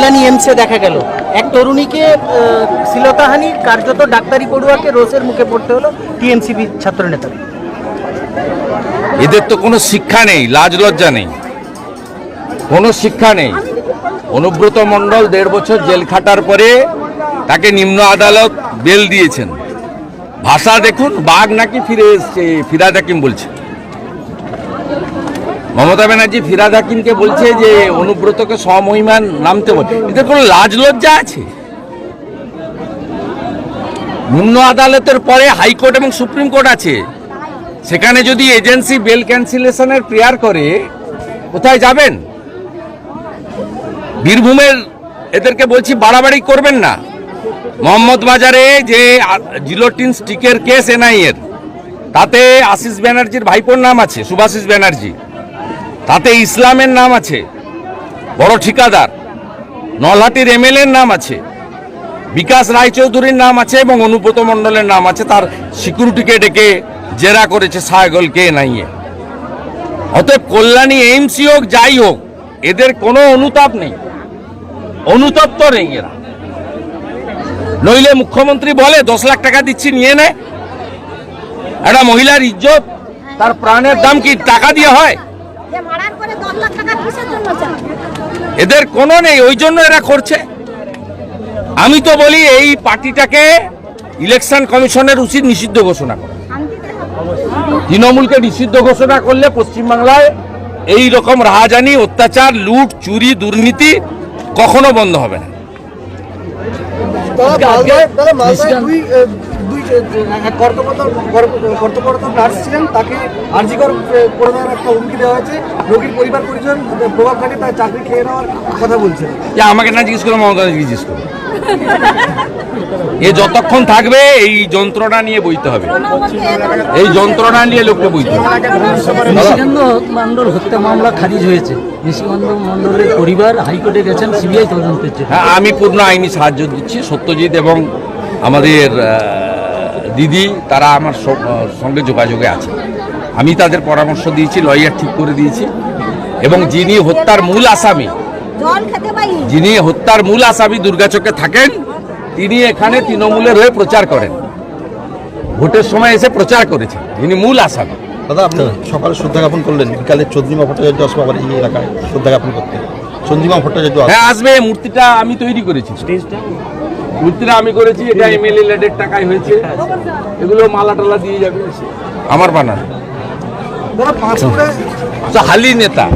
কল্যাণী এমসে দেখা গেল। এক তরুণীকে শ্লীলতাহানি, কার্যত ডাক্তারি পড়ুয়াকে রোষের মুখে পড়তে হলো টিএমসিপি ছাত্র নেতা এদের তো কোনো শিক্ষা নেই, লাজ লজ্জা নেই। কোনো শিক্ষা নেই। অনুব্রত মণ্ডল দেড় বছর জেল খাটার পরে তাকে নিম্ন আদালত বেল দিয়েছেন। ভাষা দেখুন, বাঘ নাকি ফিরে এসছে, ফিরাদ হাকিম বলছে। মমতা ব্যানার্জি ফিরাদ হাকিমকে বলছে যে অনুব্রতকে সমহিমান নামতে বলে। এদের কোনো লাজ লজ্জা আছে? নিম্ন আদালতের পরে হাইকোর্ট এবং সুপ্রিম কোর্ট আছে। সেখানে যদি এজেন্সি বেল ক্যান্সেলেশনের প্রেয়ার করে, কোথায় যাবেন? বীরভূমের এদেরকে বলছি বাড়াবাড়ি করবেন না। মোহাম্মদ বাজারে যে জিলোটিন স্টিকের কেস এনআইএর, তাতে আশিস ব্যানার্জির ভাইপোর নাম আছে, সুভাষিস ব্যানার্জি। তাতে ইসলামের নাম আছে, বড় ঠিকাদার, নলহাটির এমএলএর নাম আছে, বিকাশ রায়চৌধুরীর নাম আছে এবং অনুব্রত মণ্ডলের নাম আছে, তার সিকিউরিটিকে ডেকে জেরা করেছে সাহেগলকে নাইয়ে অতএব কল্যাণী এইমসি হোক, যাই হোক, এদের কোনো অনুতাপ নেই, অনুতপ্ত নেই এরা। নইলে মুখ্যমন্ত্রী বলে, দশ লাখ টাকা দিচ্ছি, নিয়ে নে। একটা মহিলার ইজ্জত, তার প্রাণের দাম কি টাকা দিয়ে হয়? এদের কোনো নেই ওই জন্য এরা করছে। আমি তো বলি এই পার্টিটাকে ইলেকশন কমিশনের উচিত নিষিদ্ধ ঘোষণা করা। তৃণমূলকে নিষিদ্ধ ঘোষণা করলে পশ্চিমবাংলায় এই রকম রাহাজানি অত্যাচার লুট চুরি দুর্নীতি কখনো বন্ধ হবে না। দাদা মালদায় দাদা মালদায় দুই আহ, দুই আহ, এক কর্তব্যরত কর্তব্যরত নার্স ছিলেন তাকে আর্জিকর করে দেওয়ার একটা হুমকি দেওয়া হয়েছে। রোগীর পরিবার পরিজন প্রভাব খাটিয়ে তার চাকরি খেয়ে নেওয়ার কথা বলছেন যে আমাকে না জিজ্ঞেস করো মমতা জিজ্ঞেস করো এ যতক্ষণ থাকবে এই যন্ত্রণা নিয়ে বইতে হবে। এই যন্ত্রণা নিয়ে লোককে বইতে হবে। নিশিকান্ত হত্যা মামলা খারিজ হয়েছে। নিশিকান্ত মণ্ডলের পরিবার হাইকোর্টে গেছেন সিবিআই তদন্তের জন্য। হ্যাঁ আমি পূর্ণ আইনি সাহায্য দিচ্ছি। সত্যজিৎ এবং আমাদের আহ, দিদি তারা আমার স- সঙ্গে যোগাযোগে আছে। আমি তাদের পরামর্শ দিয়েছি লয়ার ঠিক করে দিয়েছি। এবং যিনি হত্যার মূল আসামি যিনি হত্যার মূল আসামি দুর্গাচকে থাকেন তিনি এখানে তৃণমূলের হয়ে প্রচার করেন। ভোটের সময় এসে প্রচার করেছেন যিনি মূল আসামি। দাদা আপনি সকালে শ্রদ্ধা জ্ঞাপন করলেন বিকালে চন্দ্রিমা ভট্টাচার্য আসবে আবার এই এলাকায় শ্রদ্ধা জ্ঞাপন করতে। চন্দ্রিমা ভট্টাচার্য। হ্যাঁ আসবে মূর্তিটা আমি তৈরি করেছি। মূর্তিটা আমি করেছি এটা এমএলএ লেডের টাকায় হয়েছে। এগুলো মালা টালা দিয়ে যাবে আমার বানানো। হালি নেতা।